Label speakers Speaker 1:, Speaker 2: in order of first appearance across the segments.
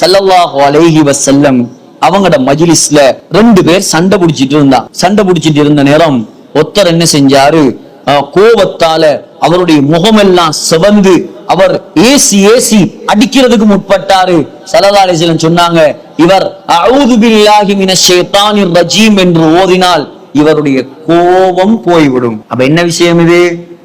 Speaker 1: சல்லல்லாஹு அலேஹி வசல்லம் அவங்களோட மஜிலிஸ்ல ரெண்டு பேர் சண்டை பிடிச்சிட்டு இருந்தா. சண்டை பிடிச்சிட்டு இருந்த நேரம் ஒத்தர் என்ன செஞ்சாரு? கோபத்தால அவருடைய முகமெல்லாம் சிவந்து அவர் ஏசி ஏசி அடிக்கிறதுக்கு முற்பட்டாரு. ஸல்லல்லாஹு சொன்னாங்க இவர் அஊது பில்லாஹி மினஷ் ரஜீம் என்று ஓதினால் இவருடைய கோபம் போய்விடும். அப்ப என்ன விஷயம் இது?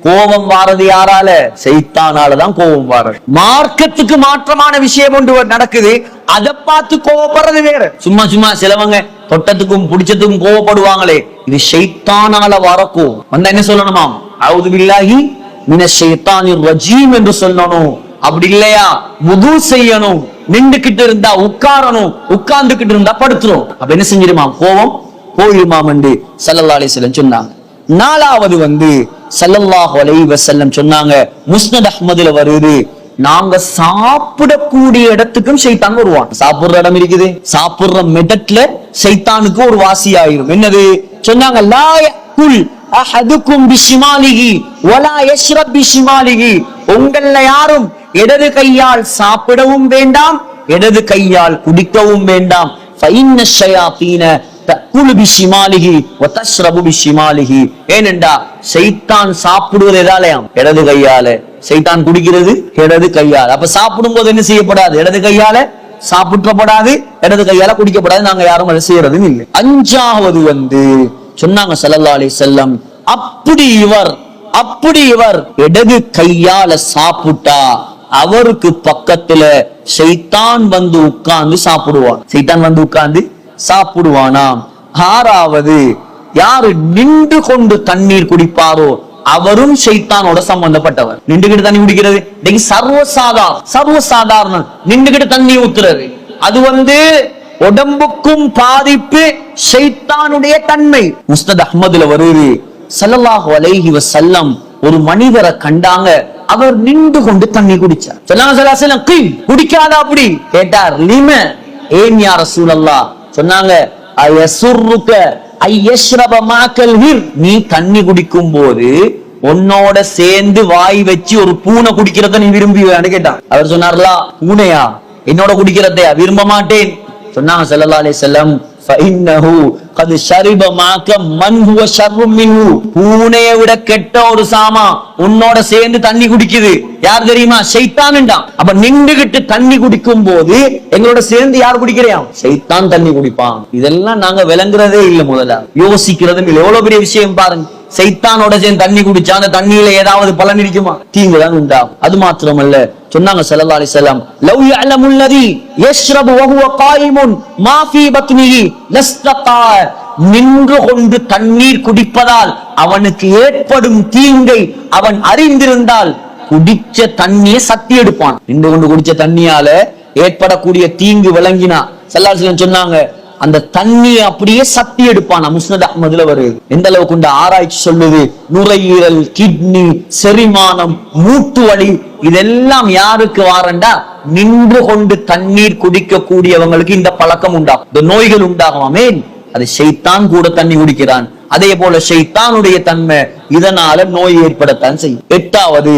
Speaker 1: கோபம் வாரது யாரால? செய்தானால தான் கோபம் வாரது. மார்க்கத்துக்கு மாற்றமான விஷயம் ஒன்று நடக்குது. அதை பார்த்து கோபப்படுறது வேற. சும்மா சும்மா சிலவங்க தொட்டத்துக்கும் பிடிச்சதுக்கும் கோவப்படுவாங்களே இது ஷைத்தானால வரக்கும் வந்தா என்ன சொல்லணுமாம் அவுது பில்லாஹி மின ஷைத்தானிர் ரஜீம் என்று சொல்லணும். அப்படி இல்லையா? முது செய்யணும். நின்றுகிட்டு இருந்தா உட்காரணும். உட்கார்ந்துகிட்டு இருந்தா படுத்துரும் அப்ப என்ன செஞ்சிருமாம் கோபம் போயிருமாம் என்று சல்லல்லா அலிஸ்லம் சொன்னாங்க. நாலாவது வந்து சல்லல்லாஹு அலைஹி செல்லம் சொன்னாங்க முஸ்னத் அஹ்மதுல வருது நாங்க சாப்பிடக்கூடிய இடத்துக்கும் சைத்தான் வருவான். சாப்பிடுற இடம் இருக்குது. சாப்பிடுற மெடட்ல சைத்தானுக்கு ஒரு வாசி ஆயிரும் என்னது? சொன்னாங்க லாய குல் அஹதுக்கும் பிஷிமாலிகி ஒலா யஷ்ரப் பிஷிமாலிகி உங்கள யாரும் இடது கையால் சாப்பிடவும் வேண்டாம் இடது கையால் குடிக்கவும் வேண்டாம். ஃபைன்ன ஷயாத்தீன தக்குலு பிஷிமாலிஹி வதஷ்ரபு பிஷிமாலிஹி. ஏனென்றா சைத்தான் சாப்பிடுவது எதாலயாம்? இடது கையால. சைத்தான் குடிக்கிறது இடது கையால. அப்ப சாப்பிடும் போது என்ன செய்யப்படாது? இடது கையால சாப்பிட்டப்படாது இடது கையால குடிக்கப்படாது. நாங்க யாரும் அதை செய்யறது இல்லை. அஞ்சாவது வந்து சொன்னாங்க ஸல்லல்லாஹு அலி செல்லம் அப்படி இவர் அப்படி இவர் இடது கையால சாப்பிட்டா அவருக்கு பக்கத்துல சைத்தான் வந்து உட்கார்ந்து சாப்பிடுவான். சைத்தான் வந்து உட்கார்ந்து சாப்பிடுவானாம். ஆறாவது யாரு நின்று கொண்டு தண்ணீர் குடிப்பாரோ அவரும் சைத்தானோட சம்பந்தப்பட்டவர். நின்றுகிட்டு தண்ணி குடிக்கிறது. இன்னைக்கு சர்வசாதா சர்வசாதாரணம் நின்றுகிட்டு தண்ணி ஊத்துறது. அது வந்து உடம்புக்கும் பாதிப்பு சைத்தானுடைய தன்மை. முஸ்தத் அஹ்மதுல வருது ஸல்லல்லாஹு அலைஹி வசல்லம் ஒரு மனிதரை கண்டாங்க அவர் நின்று கொண்டு தண்ணி குடிச்சார். சொன்னாங்க ஸல்லல்லாஹு குடிக்காதா அப்படி. கேட்டார் லிம? ஏன் யார சூழல்லா சொன்னாங்க நீ தண்ணி குடிக்கும் போது உன்னோட சேர்ந்து வாய் வச்சு ஒரு பூனை குடிக்கிறத நீ விரும்புவேன்னு கேட்டான். அவர் சொன்னார்லா பூனையா? என்னோட குடிக்கிறதையா? விரும்ப மாட்டேன். சொன்னாங்க செல்லல்லா அலே செல்லம் ஃபஇன்னஹு கத் ஷரிப மாக்க மன் ஹுவ மின்ஹு பூனையை விட கெட்ட ஒரு சாமா உன்னோட சேர்ந்து தண்ணி குடிக்குது யார் தெரியுமா ஷைத்தான்டா அப்ப நின்றுகிட்டு தண்ணி குடிக்கும் போது எங்களோட சேர்ந்து யார் குடிக்கிறையாம் சைத்தான் தண்ணி குடிப்பான் இதெல்லாம் நாங்க விளங்குறதே இல்ல முதல்ல யோசிக்கிறதும் இல்லை எவ்வளவு பெரிய விஷயம் பாருங்க சைத்தானோட சேர்ந்து தண்ணி குடிச்சா அந்த தண்ணியில ஏதாவது பலன் இருக்குமா? தீங்குதான் உண்டா அது மாத்திரமல்ல சொன்னாங்க ஸல்லல்லாஹு லவ் யஅலமுல் லதி யஷ்ரபு வஹுவ காயிமுன் மா ஃபீ பத்னிஹி லஸ்தகா நின்று கொண்டு தண்ணீர் குடிப்பதால் அவனுக்கு ஏற்படும் தீங்கை அவன் அறிந்திருந்தால் குடிச்ச தண்ணியை சத்தி எடுப்பான். நின்று கொண்டு குடிச்ச தண்ணியால ஏற்படக்கூடிய தீங்கு விளங்கினா ஸல்லல்லாஹு சொன்னாங்க அந்த தண்ணியை அப்படியே சத்தி எடுப்பான். முஸ்னத் அஹ்மதுல வருது எந்த அளவுக்கு இந்த ஆராய்ச்சி சொல்லுது? நுரையீரல் கிட்னி செரிமானம் மூட்டு வலி இதெல்லாம் யாருக்கு வாரண்டா? நின்று கொண்டு தண்ணீர் குடிக்க கூடியவங்களுக்கு இந்த பழக்கம் உண்டாகும். இந்த நோய்கள் உண்டாகுமாமே அது செய்தான் கூட தண்ணி குடிக்கிறான். அதே போல ஷைத்தானுடைய தன்மை இதனால நோய் ஏற்படத்தான் செய்யும். எட்டாவது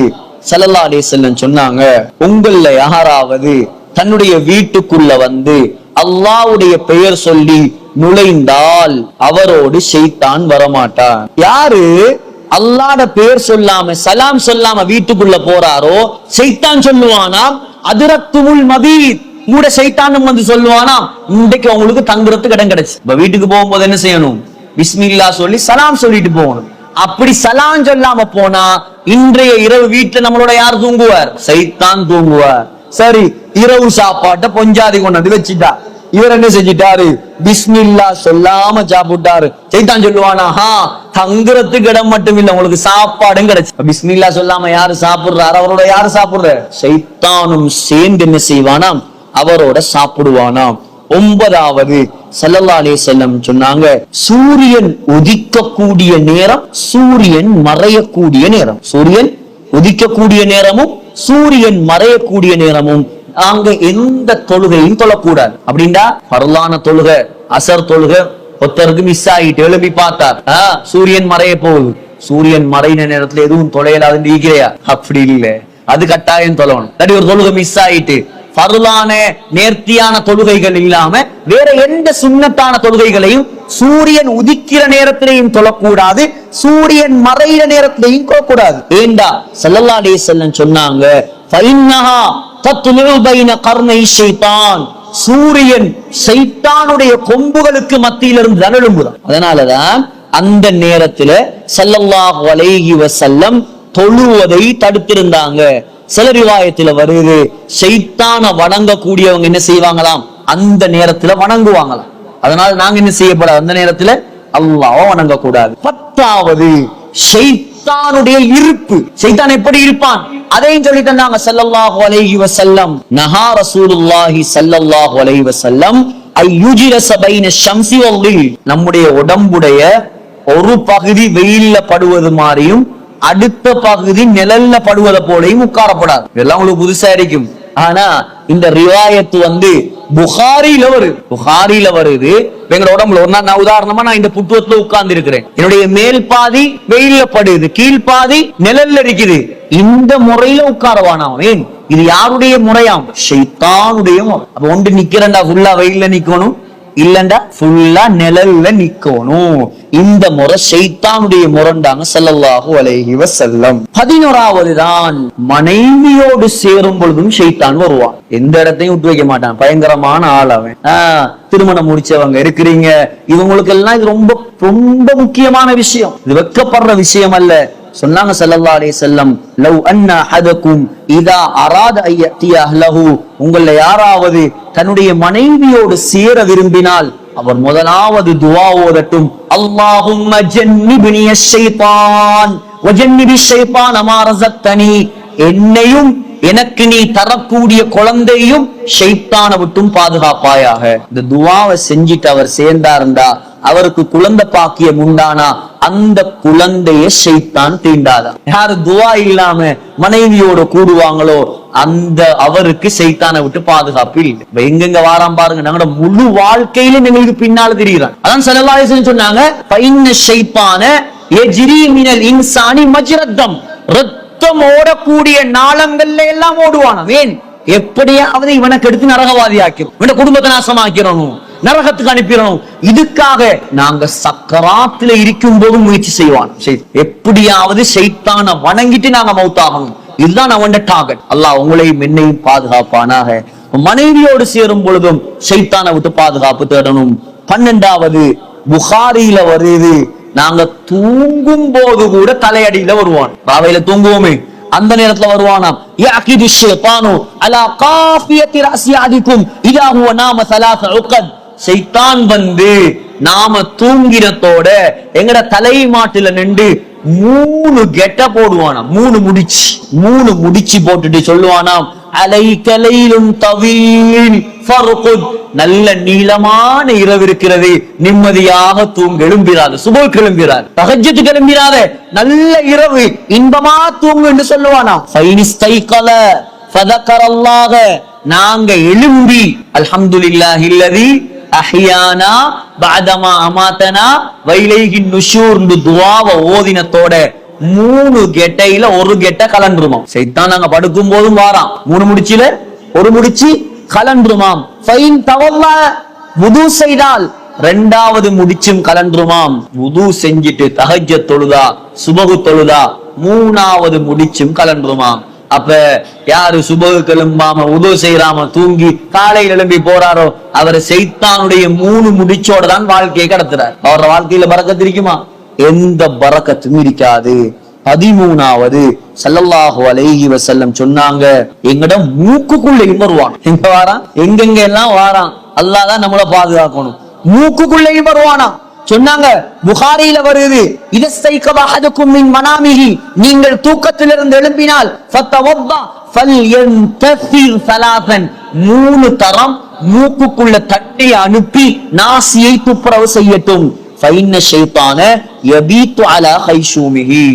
Speaker 1: ஸல்லல்லாஹு அலைஹி சொன்னாங்க உங்கள்ல யாராவது தன்னுடைய வீட்டுக்குள்ள வந்து அல்லாவுடைய பெயர் சொல்லி நுழைந்தால் அவரோடு செய்தான் வரமாட்டான். யாரு? அல்லாட பெயர் சொல்லாம சலாம் சொல்லாம வீட்டுக்குள்ள போறாரோ செய்தான் சொல்லுவானாம் அதிரத்துமுள் மதீத். கூட சைத்தானும் வந்து சொல்லுவானாம் இன்றைக்கு அவங்களுக்கு தங்குறதுக்கு இடம் கிடைச்சு. இப்ப வீட்டுக்கு போகும்போது என்ன செய்யணும்? பிஸ்மில்லா சொல்லி சலாம் சொல்லிட்டு போகணும். அப்படி சலாம் சொல்லாம போனா இன்றைய இரவு வீட்டுல நம்மளோட யார் தூங்குவார்? சைத்தான் தூங்குவார். சரி இரவு சாப்பாட்டை பொஞ்சாதி கொண்டாந்து வச்சுட்டா. இவர் என்ன செஞ்சிட்டாரு? பிஸ்மில்லா சொல்லாம சாப்பிட்டாரு. சைத்தான் சொல்லுவானா ஹா தங்குறதுக்கு இடம் மட்டும் இல்ல உங்களுக்கு சாப்பாடும் கிடைச்சு. பிஸ்மில்லா சொல்லாம யாரு சாப்பிடுறாரு? அவரோட யாரு சாப்பிடுற? சைத்தானும் சேர்ந்து என்ன செய்வானாம்? அவரோட சாப்பிடுவானாம். ஒன்பதாவது ஸல்லல்லாஹு அலைஹி சொன்னாங்க சூரியன் உதிக்கக்கூடிய நேரம் சூரியன் மறையக்கூடிய நேரம். சூரியன் உதிக்கக்கூடிய நேரமும் சூரியன் மறையக்கூடிய நேரமும் அங்க எந்த தொழுகையும் தொழக்கூடாது. அப்படின்னா பரலான தொழுகை அசர் தொழுகை ஒருத்தருக்கு மிஸ் ஆகிட்டு எழுப்பி பார்த்தார். சூரியன் மறைய போகுது. சூரியன் மறையின நேரத்துல எதுவும் தொலையலாதுன்னு இருக்கிறையா? அப்படி இல்ல அது கட்டாயம் தொழணும். இல்லாட்டி ஒரு தொழுகை மிஸ் ஆயிட்டு பருளான நேர்த்தியான தொழுகைகள் இல்லாம வேற எந்த சுண்ணத்தான தொழுகைகளையும் சூரியன் உதிக்கிற நேரத்திலையும் தொழக்கூடாது சூரியன் மறையிற நேரத்திலையும் கூடாது ஏண்டா? டே செல்லன்னு சொன்னாங்க சூரியன் சைத்தானுடைய கொம்புகளுக்கு மத்தியிலிருந்து தான் எழும்புதான். அதனாலதான் அந்த நேரத்துல செல்லல்லாஹ் அலைஹி செல்லம் தொழுவதை தடுத்திருந்தாங்க. சில ரிவாயத்துல வருது சைத்தான வணங்கக்கூடியவங்க என்ன செய்வாங்களாம்? அந்த நேரத்துல வணங்குவாங்களாம். அதனால நாங்க என்ன செய்யப்படாது? அந்த நேரத்துல அல்லாஹ்வை வணங்க கூடாது பத்தாவது சைத்தானுடைய இருப்பு. சைத்தான் எப்படி இருப்பான்? அதையும் சொல்லி தந்தாங்க ஸல்லல்லாஹு அலைஹி வசல்லம் நஹா ரசூலுல்லாஹி ஸல்லல்லாஹு அலைஹி வசல்லம் ஐயுஜிரஸ பைன ஷம்சி நம்முடைய உடம்புடைய ஒரு பகுதி வெயில்ல படுவது மாதிரியும் அடுத்த பகுதி நிழல்ல படுவதை போலையும் உட்காரப்படாது. இதெல்லாம் உங்களுக்கு புதுசா இருக்கும். ஆனா இந்த ரிவாயத்து வந்து புகாரியில வருது. புகாரில வருது. எங்களோட உடம்புல ஒரு நான் உதாரணமா நான் இந்த புட்டுவத்துல உட்கார்ந்து இருக்கிறேன் என்னுடைய மேல் பாதி வெயில்ல படுது கீழ் பாதி நிழல்ல இருக்குது. இந்த முறையில உட்காரவானாம் ஏன் இது யாருடைய முறையாம்? ஷைத்தானுடைய முறை. அப்ப ஒன்று நிக்கிறேன்டா ஃபுல்லா வெயில்ல நிக்கணும். இல்லண்டா ஃபுல்லா நிழல்ல நிக்கணும். இந்த முறை ஷைத்தானுடைய முரண்டாங்க ஸல்லல்லாஹு அலைஹி செல்லம் பதினோராவது தான் மனைவியோடு சேரும் பொழுதும் ஷைத்தான் வருவான். எந்த இடத்தையும் விட்டு வைக்க மாட்டான். பயங்கரமான ஆள் அவன். ஆஹ், திருமணம் முடிச்சவங்க இருக்கிறீங்க. இவங்களுக்கு எல்லாம் இது ரொம்ப ரொம்ப முக்கியமான விஷயம். இது வெட்கப்படுற விஷயம் அல்ல. சொன்னாங்க சல்லல்லா அலே செல்லம் லவ் அண்ணா ஹதக்கும் இதா அராத ஐயத்திய லஹு உங்களை யாராவது தன்னுடைய மனைவியோடு சேர விரும்பினால் அவர் முதலாவது துவா ஓதட்டும். அல்லாஹும்ம ஜன்னிபினி ஷைத்தான் வஜன்னிபி ஷைத்தான் அமாரசத்தனி என்னையும் எனக்கு நீ தரக்கூடிய குழந்தையும் ஷைத்தான விட்டும் பாதுகாப்பாயாக. இந்த துவாவை செஞ்சிட்டு அவர் சேர்ந்தா இருந்தா அவருக்கு குழந்தை பாக்கியம் உண்டானா? அந்த குழந்தைய ஷைத்தான் தீண்டாதான். யாரு துவா இல்லாம மனைவியோட கூடுவாங்களோ அந்த அவருக்கு செய்தான விட்டு பாதுகாப்பு இல்லை. இப்ப எங்கெங்க வாராம் பாருங்க நாங்களோட முழு வாழ்க்கையிலும் எங்களுக்கு பின்னால தெரியுறான். அதான் செலவாயசன் சொன்னாங்க பைன ஷைத்தான எஜ்ரி மினல் இன்சானி மஜ்ரத்தம். ரத்தம் ஓடக்கூடிய நாளங்கள்ல எல்லாம் ஓடுவானாம். ஏன்? எப்படியாவது இவனை கெடுத்து நரகவாதி ஆக்கிறோம் இவன குடும்பத்தை நாசமாக்கிறணும் நரகத்துக்கு அனுப்பிடணும். இதுக்காக நாங்க சக்கராத்துல இருக்கும் போது முயற்சி செய்வான். சரி, எப்படியாவது சைத்தான வணங்கிட்டு நாங்க மௌத்தாகணும். இதுதான் அவன் டார்கெட் அல்லாஹ் உங்களையும் என்னையும் பாதுகாப்பானாக. மனைவியோடு சேரும் பொழுதும் சைத்தான விட்டு பாதுகாப்பு தேடணும். பன்னெண்டாவது புகாரியில வருது. நாங்க தூங்கும் போது கூட தலையடியில வருவான். ராவையில தூங்குவோமே. அந்த நேரத்துல வருவானாம். யாக்கிது ஷைத்தானு அலா காஃபியத்தி ரஸ்யாதிக்கும் இதா ஹுவ நாம சலாச உக்கத் செய்தான் வந்து நாம தூங்கினத்தோட எங்கட தலை மாட்டுல நின்று மூணு கெட்ட போடுவானாம். மூணு முடிச்சு மூணு முடிச்சு போட்டுட்டு சொல்லுவானாம் அலை கலையிலும் தவீன் நல்ல நீளமான இரவு இருக்கிறது. நிம்மதியாக தூங்க எழும்பிறாரு சுப கிளம்பிறார் பகஜத்து கிளம்பிறாத. நல்ல இரவு. இன்பமா தூங்கு என்று சொல்லுவானாம். ஃபைனிஸ்தைகல ஃபதக்கரல்லாக நாங்க எழும்பி அல்ஹம்துலில்லாஹில்லதி அஹியானா பாதமா அமாத்தனா வைலைஹி நுஷூர்னு துவாவ ஓதினத்தோட மூணு கெட்டையில ஒரு கெட்ட கலண்டுருமாம் சைத்தான் நாங்க படுக்கும் போதும் வாராம் மூணு முடிச்சில ஒரு முடிச்சு கலண்டுருமாம் ஃபைன் தவல்ல முது செய்தால் ரெண்டாவது முடிச்சும் கலண்டுருமாம் முது செஞ்சிட்டு தகஜ தொழுதா சுபகு தொழுதா மூணாவது முடிச்சும் கலண்டுருமாம் அப்ப யாரு சுபகு கிளம்பாம உதவு செய்யறாம தூங்கி காலையில் எழும்பி போறாரோ அவர் செய்தானுடைய மூணு முடிச்சோட தான் வாழ்க்கையை கடத்துறார். அவரோட வாழ்க்கையில பறக்கத்து இருக்குமா? எந்த பறக்கத்தும் இருக்காது. பதிமூணாவது சல்லல்லாஹு அலைஹி வசல்லம் சொன்னாங்க எங்கட மூக்குக்குள்ளேயும் வருவான். எங்க வாரான்? எங்கெங்க எல்லாம் வாரான்? அல்லாஹ் தான் நம்மள பாதுகாக்கணும். மூக்குக்குள்ளையும் வருவானா? சொன்னாங்க புகாரியில வருது. இதஸ்தைக்கவ அஹதுக்கும் மின் மனாமிகி நீங்கள் தூக்கத்திலிருந்து எழும்பினால் ஃபத்தவத்தா ஃபல்யன்தஃபிர் ஸலாசன் மூணு தரம் மூக்குக்குள்ள தட்டை அனுப்பி நாசியை துப்புரவு செய்யட்டும். ஃபைன்ன ஷைத்தான யபீத்து அலா ஹைஷூமிஹி.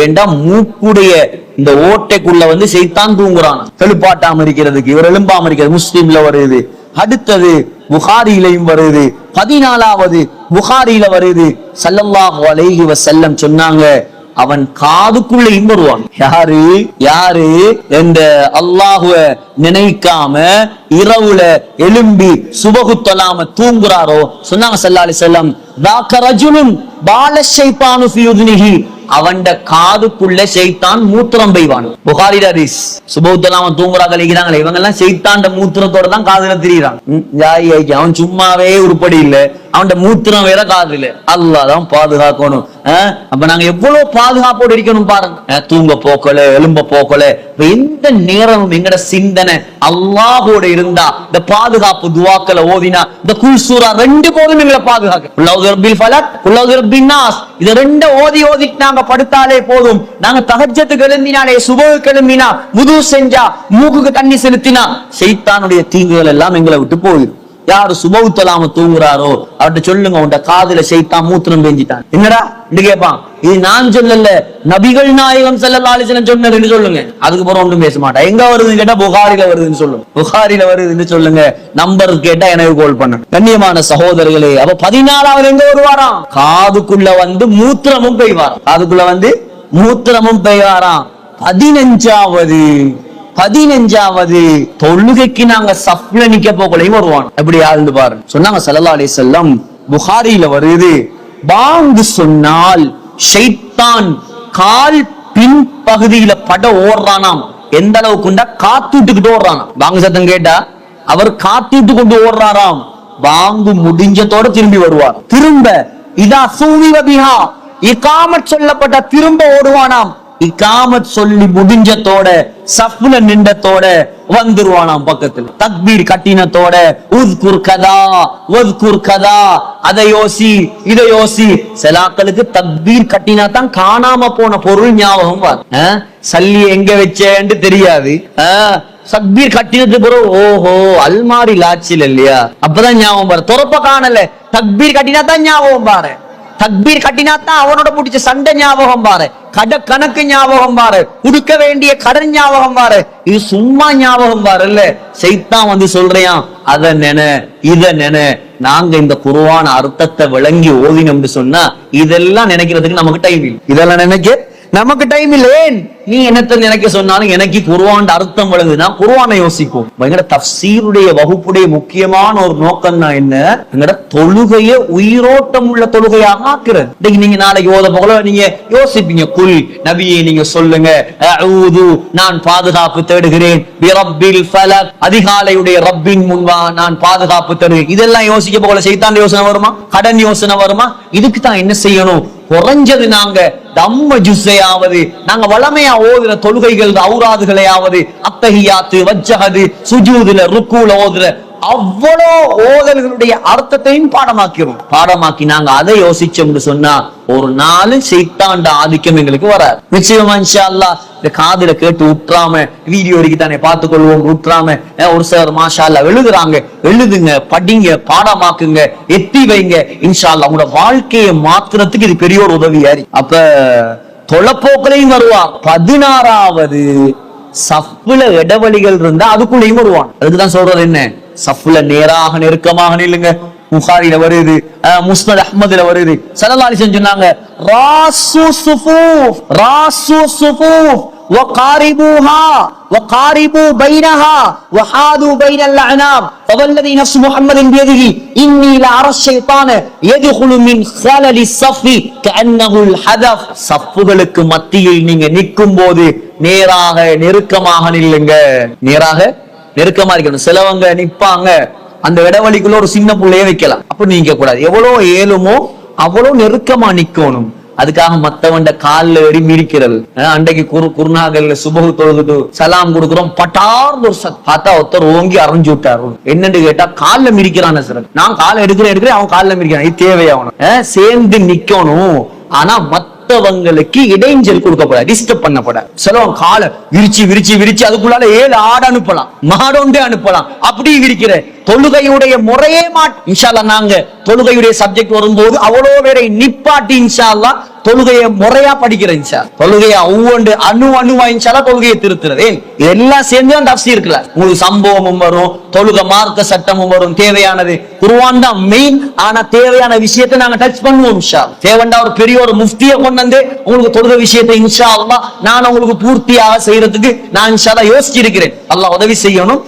Speaker 1: ஏண்டா மூக்குடைய இந்த ஓட்டைக்குள்ள வந்து செய்தான் தூங்குறான். எழுப்பாட்டாம இருக்கிறதுக்கு இவர் எழும்பாம இருக்கிறது முஸ்லீம்ல வருது. அடுத்தது புகாரியிலையும் வருது. பதினாலாவது புகாரியில வருது. சல்லல்லாஹு அலைஹி வசல்லம் சொன்னாங்க. அவன் காதுக்குள்ளேயும் வருவான். யாரு? யாரு? இந்த அல்லாஹுவ நினைக்காம இரவுல எழும்பி சுபகுத்தலாம தூங்குறாரோ? சொன்னாங்க ஸல்லல்லாஹு செல்லம் வஸல்லம் தாக்க ரஜுலுன் பால அவன்ட காதுக்குள்ள செய்தான் மூத்திரம் பெய்வான். புகாரி ஹதீஸ். சுபகுத்தலாம தூங்குறா கழிக்கிறாங்களே இவங்க எல்லாம் செய்தாண்ட மூத்திரத்தோட தான் காதுல திரியிறான் அவன் சும்மாவே உருப்படி இல்ல. அவன்ட மூத்திரம் வேற காதுல. இல்ல தான் பாதுகாக்கணும். அஹ், அப்ப நாங்க எவ்வளவு பாதுகாப்போடு இருக்கணும் பாருங்க. தூங்க போக்கல எலும்ப போக்கல எந்த நேரமும் எங்கட சிந்தனை அல்லாஹோட இருந்தா இந்த பாதுகாப்பு துவாக்களை ஓதினா இந்த குல்சூரா ரெண்டு போதும் எங்களை பாதுகாக்க. குல்லாவுது ரப்பில் ஃபலக் குல்லாவுது ரப்பின் நாஸ். இது ரெண்ட ஓதி ஓதிட்டு நாங்க படுத்தாலே போதும். நாங்க தகஜத்துக்கு எழுந்தினாலே சுபகுக்கு கிளம்பினா முது செஞ்சா மூக்குக்கு தண்ணி செலுத்தினா சைத்தானுடைய தீங்குகள் எல்லாம் எங்களை விட்டு போயிடும் யாரு சுபவுத்தலாம தூங்குறாரோ? அவர்கிட்ட சொல்லுங்க உன்ட காதுல செய்தான் மூத்திரம் பெஞ்சிட்டான் என்னடா? இது கேட்பான் இது நான் சொல்லல நபிகள் நாயகம் ஸல்லல்லாஹு அலைஹி சொன்னதுன்னு சொல்லுங்க. அதுக்கு பிறகு ஒன்றும் பேச மாட்டேன். எங்க வருதுன்னு கேட்டா புகாரில வருதுன்னு சொல்லுங்க புகாரில வருதுன்னு சொல்லுங்க. நம்பர் கேட்டா எனக்கு கோல் பண்ண. கண்ணியமான சகோதரர்களே அப்ப பதினாலாவது எங்க வருவாராம்? காதுக்குள்ள வந்து மூத்திரமும் பெய்வாராம். காதுக்குள்ள வந்து மூத்திரமும் பெய்வாராம். பதினஞ்சாவது பதினஞ்சாவது தொழுகைக்கு நாங்க சப்ல நிக்க போகலையும் வருவான். எப்படி ஆழ்ந்து பாரு சொன்னாங்க ஸல்லல்லாஹு செல்லம் வஸல்லம் புகாரில வருது பாங்கு சொன்னால் ஷைத்தான் கால் பின் பகுதியில பட ஓடுறானாம். எந்த அளவுக்குண்டா காத்துட்டுக்கிட்டு ஓடுறானா பாங்கு சத்தம் கேட்டா அவர் காத்துட்டு கொண்டு ஓடுறாராம். பாங்கு முடிஞ்சதோட திரும்பி வருவார் திரும்ப இதா சூவி வபிஹா இகாமத் சொல்லப்பட்ட திரும்ப ஓடுவானாம். இக்காமத் சொல்லி முடிஞ்சத்தோட சஃப்ல நின்றத்தோட வந்துருவானாம் பக்கத்துல. தக்பீர் கட்டினத்தோட உத்குர் கதா உத்குர் கதா அதை யோசி இதை யோசி. செலாக்களுக்கு தக்பீர் கட்டினா தான் காணாம போன பொருள் ஞாபகம் வரும். சல்லி எங்க வச்சேன்னு தெரியாது. சக்பீர் கட்டினது பிறகு ஓஹோ அல்மாரி லாச்சில் இல்லையா? அப்பதான் ஞாபகம் பாரு துறப்ப காணல. தக்பீர் கட்டினா தான் ஞாபகம் பாரு தக்பீர் கட்டினாத்தான் அவனோட பிடிச்ச சண்டை ஞாபகம் பாரு. கட கணக்கு ஞாபகம் பாரு. கொடுக்க வேண்டிய கடன் ஞாபகம் பாரு. இது சும்மா ஞாபகம் பாரு இல்ல சைத்தான் வந்து சொல்றியான் அத நென இத நென. நாங்க இந்த குருவான அர்த்தத்தை விளங்கி ஓதினோம்னு சொன்னா இதெல்லாம் நினைக்கிறதுக்கு நமக்கு டைம் இல்லை. இதெல்லாம் நினைக்க? நமக்கு டைம் இல்லை ஏன் நீ என்னத்த நினைக்க சொன்னாலும் எனக்கு குருவான் அர்த்தம் விளங்குதுன்னா குருவானை யோசிப்போம் எங்கட தப்சீருடைய வகுப்புடைய முக்கியமான ஒரு நோக்கம் தான் என்ன? எங்கட தொழுகைய உயிரோட்டம் உள்ள தொழுகையாக ஆக்குறது. இன்னைக்கு நீங்க நாளைக்கு ஓத போல நீங்க யோசிப்பீங்க குல் நபியை நீங்க சொல்லுங்க நான் பாதுகாப்பு தேடுகிறேன் அதிகாலையுடைய ரப்பின் முன்பா நான் பாதுகாப்பு தேடுகிறேன். இதெல்லாம் யோசிக்க போல செய்தான் யோசனை வருமா? கடன் யோசனை வருமா? இதுக்கு தான் என்ன செய்யணும்? குறைஞ்சது நாங்க தம்ம ஜுஸ்ஸையாவது நாங்க வளமையா ஓதுற தொழுகைகள் அவுராதுகளையாவது அத்தகையாத்து வஜ்ஜஹது சுஜூதுல ருக்கூல ஓதுற அவ்வளோ ஓதல்களுடைய அர்த்தத்தையும் பாடமாக்கிறோம் பாடமாக்கி நாங்க அதை யோசிச்சோம்னு சொன்னா ஒரு நாலு சைத்தாண்ட ஆதிக்கம் எங்களுக்கு வராது. நிச்சயமா இன்ஷா அல்லாஹ் இந்த காதுல கேட்டு உற்றாம வீடியோ வரைக்கும் தானே பார்த்து கொள்வோம் உற்றாம ஒரு சார் மாஷா அல்லாஹ் எழுதுறாங்க. எழுதுங்க படிங்க பாடமாக்குங்க எத்தி வைங்க. இன்ஷா அல்லாஹ் உங்களோட வாழ்க்கையை மாத்துறதுக்கு இது பெரிய ஒரு உதவியா அப்ப தொலைப்போக்களையும் வருவான் பதினாறாவது சஃப்ல இடைவெளிகள் இருந்தா அதுக்குள்ளேயும் வருவான். அதுக்குதான் சொல்றது என்ன? சஃப்ல நேராக நெருக்கமாக நில்லுங்க புகாரில வருது அஹ் முஸ்னத் அஹ்மதுல வருது சல்லல்லாஹு சொன்னாங்க ராசு சுஃபூஃப் ராசு சுஃபூஃப் وقاربوها وقاربوا بينها وحادوا بين الاعناق فوالذي نفس محمد بيده اني لارى الشيطان يدخل من خلل الصف كانه الحذف சஃப்புகளுக்கு மத்தியில் நீங்க நிற்கும் போது நேராக நெருக்கமாக நில்லுங்க நேராக நெருக்கமா இருக்கணும். சிலவங்க நிப்பாங்க. அந்த இடவழிக்குள்ள ஒரு சின்ன பிள்ளையே வைக்கலாம். அப்ப நீங்க கூடாது. எவ்வளவு ஏழுமோ அவ்வளவு நெருக்கமா நிக்கணும். அதுக்காக மத்தவண்ட கால்ல ஏறி மிரிக்கிறது அன்றைக்கு குரு குருநாகல்ல சுபகு தொழுதுட்டு சலாம் கொடுக்குறோம். பட்டார்ந்து ஒரு பார்த்தா ஒருத்தர் ஓங்கி அரைஞ்சு விட்டாரு. என்னன்னு கேட்டா கால்ல மிரிக்கிறான சார். நான் காலை எடுக்கிறேன் எடுக்கிறேன் அவன் கால்ல மிரிக்கிறான் இது தேவையாகணும். சேர்ந்து நிக்கணும். ஆனா மத்த மற்றவங்களுக்கு இடைஞ்சல் கொடுக்கப்படாது டிஸ்டர்ப் பண்ணப்படாது சிலவன் காலை விரிச்சு விரிச்சு விரிச்சு அதுக்குள்ளால ஏழு ஆடு அனுப்பலாம் மாடொண்டே அனுப்பலாம். அப்படி விரிக்கிற தொழுகையுடைய முறையே மாட் இன்ஷால்லா நாங்க தொழுகையுடைய சப்ஜெக்ட் வரும்போது அவ்வளோ பேரை நிப்பாட்டி இன்ஷால்லா தொழுகையை முறையா படிக்கிறேன் இன்ஷா தொழுகையை ஒவ்வொன்று அணு அணுவா இன்ஷால்லா தொழுகையை திருத்துறது. இதெல்லாம் சேர்ந்து தான் தப்சி இருக்குல்ல. உங்களுக்கு சம்பவமும் வரும் தொழுகை மார்க்க சட்டமும் வரும் தேவையானது. குருவான் தான் மெயின் ஆனா தேவையான விஷயத்தை நாங்க டச் பண்ணுவோம் இன்ஷா தேவண்டா ஒரு பெரிய ஒரு முஃப்தியை கொண்டு வந்து உங்களுக்கு தொழுகை விஷயத்தை இன்ஷா அல்லா நான் உங்களுக்கு பூர்த்தியாக செய்யறதுக்கு நான் இன்ஷா யோசிச்சிருக்கிறேன். அல்லாஹ் உதவி செய்யணும்.